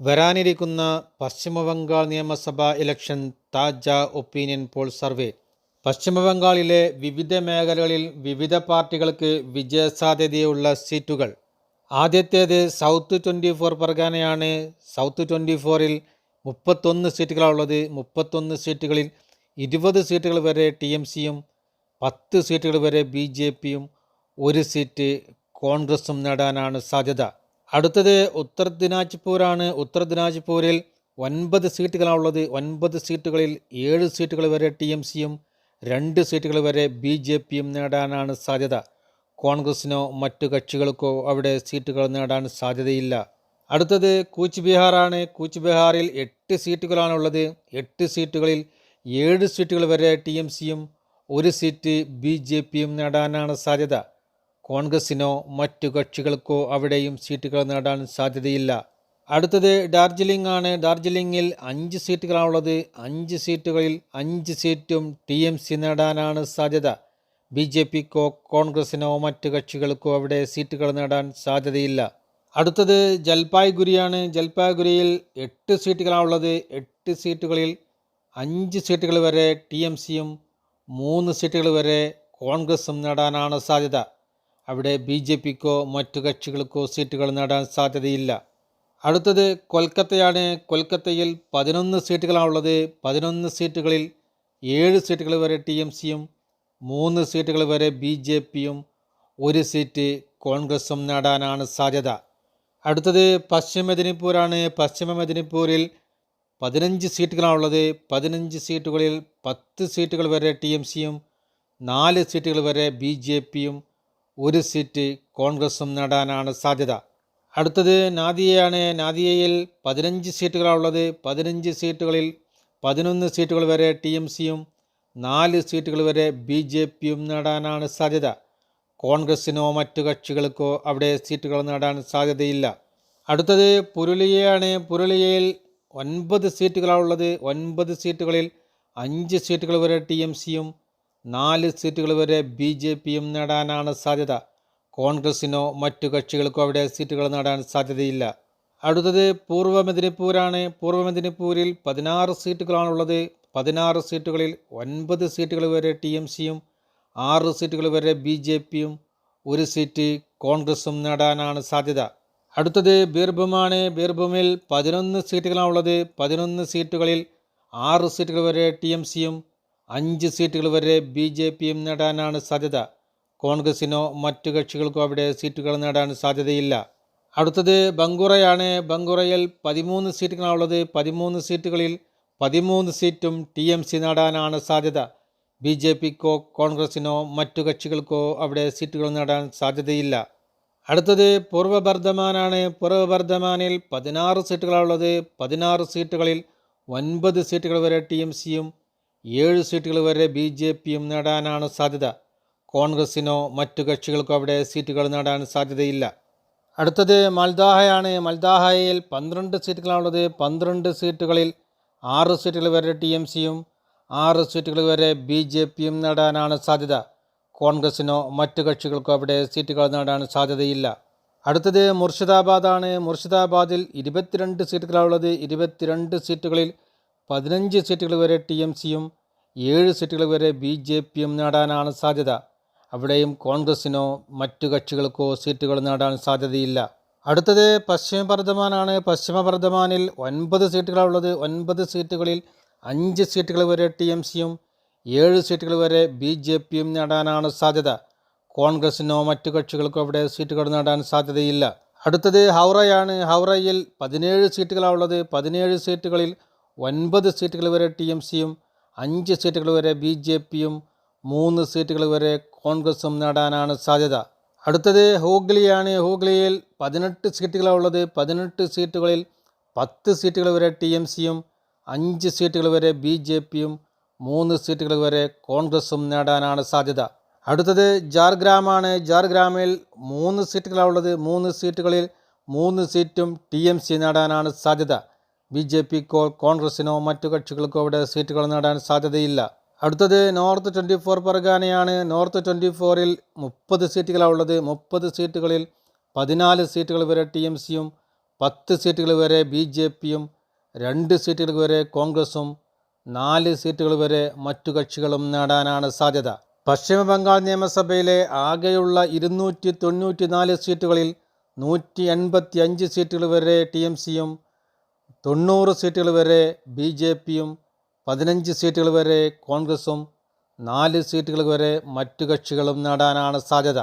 വരാനിരിക്കുന്ന പശ്ചിമബംഗാൾ നിയമസഭാ ഇലക്ഷൻ താജ ഒപ്പീനിയൻ പോൾ സർവേ. പശ്ചിമബംഗാളിലെ വിവിധ മേഖലകളിൽ വിവിധ പാർട്ടികൾക്ക് വിജയസാധ്യതയുള്ള സീറ്റുകൾ. ആദ്യത്തേത് സൗത്ത് ട്വന്റി ഫോർ പർഗാനയാണ് സൗത്ത് ട്വന്റി ഫോറിൽ മുപ്പത്തൊന്ന് സീറ്റുകളാണുള്ളത്. മുപ്പത്തൊന്ന് സീറ്റുകളിൽ ഇരുപത് സീറ്റുകൾ വരെ ടി എം സിയും പത്ത് സീറ്റുകൾ വരെ ബി ജെ പിയും ഒരു സീറ്റ് കോൺഗ്രസും നേടാനാണ് സാധ്യത. അടുത്തത് ഉത്തർ ദിനാജ്പൂരാണ്. ഉത്തർ ദിനാജ്പൂരിൽ ഒൻപത് സീറ്റുകളാണുള്ളത്. ഒൻപത് സീറ്റുകളിൽ ഏഴ് സീറ്റുകൾ വരെ ടി എം സിയും രണ്ട് സീറ്റുകൾ വരെ ബി ജെ പിയും നേടാനാണ് സാധ്യത. കോൺഗ്രസിനോ മറ്റു കക്ഷികൾക്കോ അവിടെ സീറ്റുകൾ നേടാൻ സാധ്യതയില്ല. അടുത്തത് കൂച്ച് ബിഹാറാണ് കൂച്ച് ബിഹാറിൽ എട്ട് സീറ്റുകളാണുള്ളത്. എട്ട് സീറ്റുകളിൽ ഏഴ് സീറ്റുകൾ വരെ ടി എം സിയും ഒരു സീറ്റ് ബി ജെ പിയും നേടാനാണ് സാധ്യത. കോൺഗ്രസിനോ മറ്റു കക്ഷികൾക്കോ അവിടെയും സീറ്റുകൾ നേടാൻ സാധ്യതയില്ല. അടുത്തത് ഡാർജിലിംഗ് ആണ്. ഡാർജിലിംഗിൽ അഞ്ച് സീറ്റുകളാണുള്ളത്. അഞ്ച് സീറ്റുകളിൽ അഞ്ച് സീറ്റും ടി എം സി നേടാനാണ് സാധ്യത. ബി ജെ പിക്കോ കോൺഗ്രസിനോ മറ്റു കക്ഷികൾക്കോ അവിടെ സീറ്റുകൾ നേടാൻ സാധ്യതയില്ല. അടുത്തത് ജൽപായ്ഗുരിയാണ്. ജൽപായ്ഗുരിയിൽ എട്ട് സീറ്റുകളാണുള്ളത്. എട്ട് സീറ്റുകളിൽ അഞ്ച് സീറ്റുകൾ വരെ ടി എം സിയും മൂന്ന് സീറ്റുകൾ വരെ കോൺഗ്രസും നേടാനാണ് സാധ്യത. അവിടെ ബി ജെ പിക്കോ മറ്റു കക്ഷികൾക്കോ സീറ്റുകൾ നേടാൻ സാധ്യതയില്ല. അടുത്തത് കൊൽക്കത്തയാണ്. കൊൽക്കത്തയിൽ പതിനൊന്ന് സീറ്റുകളാണുള്ളത്. പതിനൊന്ന് സീറ്റുകളിൽ ഏഴ് സീറ്റുകൾ വരെ ടി എം സിയും മൂന്ന് സീറ്റുകൾ വരെ ബി ജെ പിയും ഒരു സീറ്റ് കോൺഗ്രസും നേടാനാണ് സാധ്യത. അടുത്തത് പശ്ചിമ മെദിനിപ്പൂരാണ് പശ്ചിമ മെദിനിപ്പൂരിൽ പതിനഞ്ച് സീറ്റുകളാണുള്ളത്. പതിനഞ്ച് സീറ്റുകളിൽ പത്ത് സീറ്റുകൾ വരെ ടി എം സിയും നാല് സീറ്റുകൾ വരെ ബി ജെ പിയും ഒരു സീറ്റ് കോൺഗ്രസും നേടാനാണ് സാധ്യത. അടുത്തത് നാദിയയാണ്. നാദിയയിൽ പതിനഞ്ച് സീറ്റുകളാണുള്ളത് പതിനഞ്ച് സീറ്റുകളിൽ പതിനൊന്ന് സീറ്റുകൾ വരെ ടി എം സിയും നാല് സീറ്റുകൾ വരെ ബി ജെ പിയും നേടാനാണ് സാധ്യത. കോൺഗ്രസിനോ മറ്റു കക്ഷികൾക്കോ അവിടെ സീറ്റുകൾ നേടാൻ സാധ്യതയില്ല. അടുത്തത് പുരുളിയയാണ്. പുരുളിയയിൽ ഒൻപത് സീറ്റുകളാണുള്ളത് ഒൻപത് സീറ്റുകളിൽ അഞ്ച് സീറ്റുകൾ വരെ ടി എം സിയും നാല് സീറ്റുകൾ വരെ ബി ജെ പിയും നേടാനാണ് സാധ്യത. കോൺഗ്രസിനോ മറ്റു കക്ഷികൾക്കോ അവിടെ സീറ്റുകൾ നേടാൻ സാധ്യതയില്ല. അടുത്തത് പൂർവ മെദിനിപ്പൂരാണ്. പൂർവ മെദിനിപ്പൂരിൽ പതിനാറ് സീറ്റുകളാണുള്ളത്. പതിനാറ് സീറ്റുകളിൽ ഒൻപത് സീറ്റുകൾ വരെ ടി എം സിയും ആറ് സീറ്റുകൾ വരെ ബി ജെ പിയും ഒരു സീറ്റ് കോൺഗ്രസും നേടാനാണ് സാധ്യത. അടുത്തത് ബീർഭൂമാണ് ബീർഭൂമിൽ പതിനൊന്ന് സീറ്റുകളാണുള്ളത്. പതിനൊന്ന് സീറ്റുകളിൽ ആറ് സീറ്റുകൾ വരെ ടി എം സിയും അഞ്ച് സീറ്റുകൾ വരെ ബി ജെ പിയും നേടാനാണ് സാധ്യത. കോൺഗ്രസിനോ മറ്റു കക്ഷികൾക്കോ അവിടെ സീറ്റുകൾ നേടാൻ സാധ്യതയില്ല. അടുത്തത് ബങ്കുറയാണ്. ബങ്കുറയിൽ പതിമൂന്ന് സീറ്റുകളാണുള്ളത്. പതിമൂന്ന് സീറ്റുകളിൽ പതിമൂന്ന് സീറ്റും ടി എം സി നേടാനാണ് സാധ്യത. ബി ജെ പിക്കോ കോൺഗ്രസിനോ മറ്റു കക്ഷികൾക്കോ അവിടെ സീറ്റുകൾ നേടാൻ സാധ്യതയില്ല. അടുത്തത് പൂർവ ബർദ്ധമാനാണ് പൂർവ ബർദ്ധമാനിൽ പതിനാറ് സീറ്റുകളാണുള്ളത്. പതിനാറ് സീറ്റുകളിൽ ഒൻപത് സീറ്റുകൾ വരെ ടി എം സിയും ഏഴ് സീറ്റുകൾ വരെ ബി ജെ പിയും നേടാനാണ് സാധ്യത. കോൺഗ്രസിനോ മറ്റു കക്ഷികൾക്കോ അവിടെ സീറ്റുകൾ നേടാൻ സാധ്യതയില്ല. അടുത്തത് മൽദാഹയാണ്. മൽദാഹയിൽ പന്ത്രണ്ട് സീറ്റുകളാണുള്ളത്. പന്ത്രണ്ട് സീറ്റുകളിൽ ആറ് സീറ്റുകൾ വരെ ടി എം സിയും ആറ് സീറ്റുകൾ വരെ ബി ജെ പിയും നേടാനാണ് സാധ്യത. കോൺഗ്രസിനോ മറ്റു കക്ഷികൾക്കോ അവിടെ സീറ്റുകൾ നേടാൻ സാധ്യതയില്ല. അടുത്തത് മുർഷിദാബാദാണ്. മുർഷിദാബാദിൽ ഇരുപത്തിരണ്ട് സീറ്റുകളാണുള്ളത്. ഇരുപത്തിരണ്ട് സീറ്റുകളിൽ പതിനഞ്ച് സീറ്റുകൾ വരെ ടി എം സിയും ഏഴ് സീറ്റുകൾ വരെ ബി ജെ പിയും നേടാനാണ് സാധ്യത. അവിടെയും കോൺഗ്രസിനോ മറ്റു കക്ഷികൾക്കോ സീറ്റുകൾ നേടാൻ സാധ്യതയില്ല. അടുത്തത് പശ്ചിമ ബർദ്ധമാനാണ് പശ്ചിമ ബർദ്ധമാനിൽ ഒൻപത് സീറ്റുകളുള്ളത് ഒൻപത് സീറ്റുകളിൽ അഞ്ച് സീറ്റുകൾ വരെ ടി എം സിയും ഏഴ് സീറ്റുകൾ വരെ ബി ജെ പിയും നേടാനാണ് സാധ്യത. കോൺഗ്രസിനോ മറ്റു കക്ഷികൾക്കോ അവിടെ സീറ്റുകൾ നേടാൻ സാധ്യതയില്ല. അടുത്തത് ഹൗറയാണ്. ഹൗറയിൽ പതിനേഴ് സീറ്റുകളാണുള്ളത് പതിനേഴ് സീറ്റുകളിൽ ഒൻപത് സീറ്റുകൾ വരെ ടി എം സിയും അഞ്ച് സീറ്റുകൾ വരെ ബി ജെ പിയും മൂന്ന് സീറ്റുകൾ വരെ കോൺഗ്രസും നേടാനാണ് സാധ്യത. അടുത്തത് ഹൂഗ്ലിയാണ്. ഹൂഗ്ലിയിൽ പതിനെട്ട് സീറ്റുകളാണുള്ളത് പതിനെട്ട് സീറ്റുകളിൽ പത്ത് സീറ്റുകൾ വരെ ടി എം സിയും അഞ്ച് സീറ്റുകൾ വരെ ബി ജെ പിയും മൂന്ന് സീറ്റുകൾ വരെ കോൺഗ്രസും നേടാനാണ് സാധ്യത. അടുത്തത് ജാർഗ്രാമാണ്. ജാർഗ്രാമിൽ മൂന്ന് സീറ്റുകളാണുള്ളത് മൂന്ന് സീറ്റുകളിൽ മൂന്ന് സീറ്റും ടി എം സി നേടാനാണ് സാധ്യത. ബി ജെ പിക്കോ കോൺഗ്രസിനോ മറ്റു കക്ഷികൾക്കോ അവിടെ സീറ്റുകൾ നേടാൻ സാധ്യതയില്ല. അടുത്തത് നോർത്ത് ട്വന്റി ഫോർ പർഗാനയാണ് നോർത്ത് ട്വന്റി ഫോറിൽ മുപ്പത് സീറ്റുകളാണ് ഉള്ളത്. മുപ്പത് സീറ്റുകളിൽ പതിനാല് സീറ്റുകൾ വരെ ടി എം സിയും പത്ത് സീറ്റുകൾ വരെ ബി ജെ പിയും രണ്ട് സീറ്റുകൾ വരെ കോൺഗ്രസും നാല് സീറ്റുകൾ വരെ മറ്റു കക്ഷികളും നേടാനാണ് സാധ്യത. പശ്ചിമ ബംഗാൾ നിയമസഭയിലെ ആകെയുള്ള ഇരുന്നൂറ്റി തൊണ്ണൂറ്റി നാല് സീറ്റുകളിൽ നൂറ്റി എൺപത്തി അഞ്ച് സീറ്റുകൾ വരെ ടി എം സിയും തൊണ്ണൂറ് സീറ്റുകൾ വരെ ബി ജെ പിയും പതിനഞ്ച് സീറ്റുകൾ വരെ കോൺഗ്രസും നാല് സീറ്റുകൾ വരെ മറ്റു കക്ഷികളും നേടാനാണ് സാധ്യത.